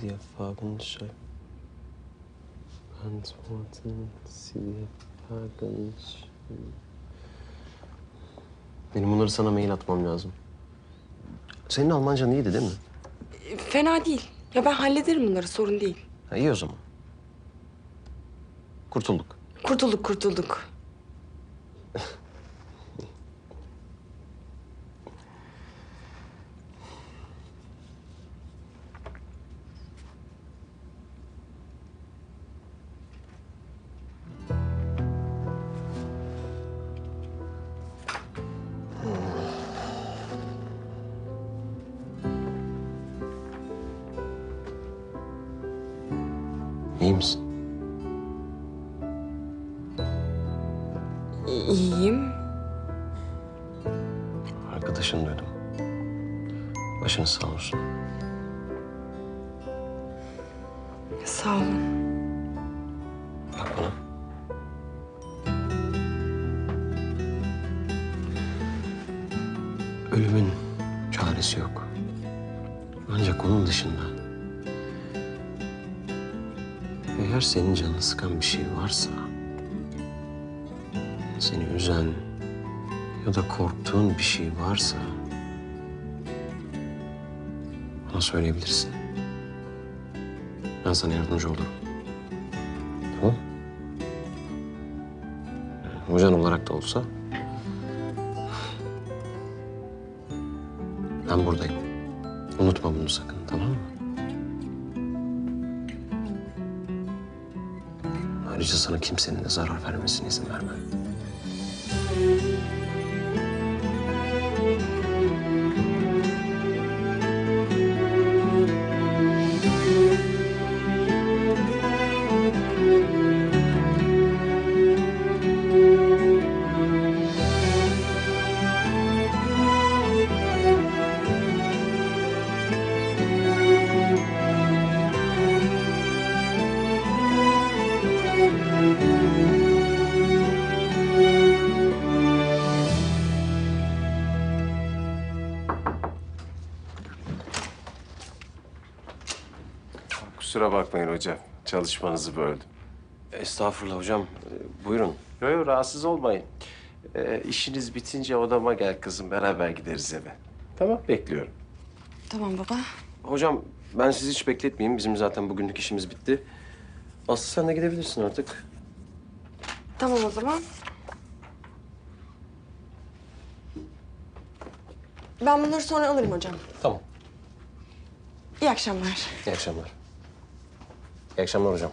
Sie die Fahrgenschei. Antworten die Fahrgenschei. Benim bunları sana mail atmam lazım. Senin Almancan iyiydi değil mi? E, Fena değil. Ya ben hallederim bunları sorun değil. Ha, iyi o zaman. Kurtulduk. Kurtulduk kurtulduk. İyi misin? İyiyim. Arkadaşını duydum. Başınız sağ olsun. Sağ olun. Bak bana. Ölümün çaresi yok. Ancak onun dışında... Eğer senin canını sıkan bir şey varsa... Seni üzen ya da korktuğun bir şey varsa... Bana söyleyebilirsin. Ben sana yardımcı olurum. Tamam. Hocan olarak da olsa... Ben buradayım. Unutma bunu sakın, tamam mı? Ayrıca sana kimsenin de zarar vermesine izin vermem. Kusura bakmayın hocam. Çalışmanızı böldüm. Estağfurullah hocam. Ee, buyurun. Yok yok rahatsız olmayın. Ee, işiniz bitince odama gel kızım. Beraber gideriz eve. Tamam bekliyorum. Tamam baba. Hocam ben sizi hiç bekletmeyeyim. Bizim zaten bugünlük işimiz bitti. Aslı sen de gidebilirsin artık. Tamam o zaman. Ben bunları sonra alırım hocam. Tamam. İyi akşamlar. İyi akşamlar. İyi akşamlar hocam.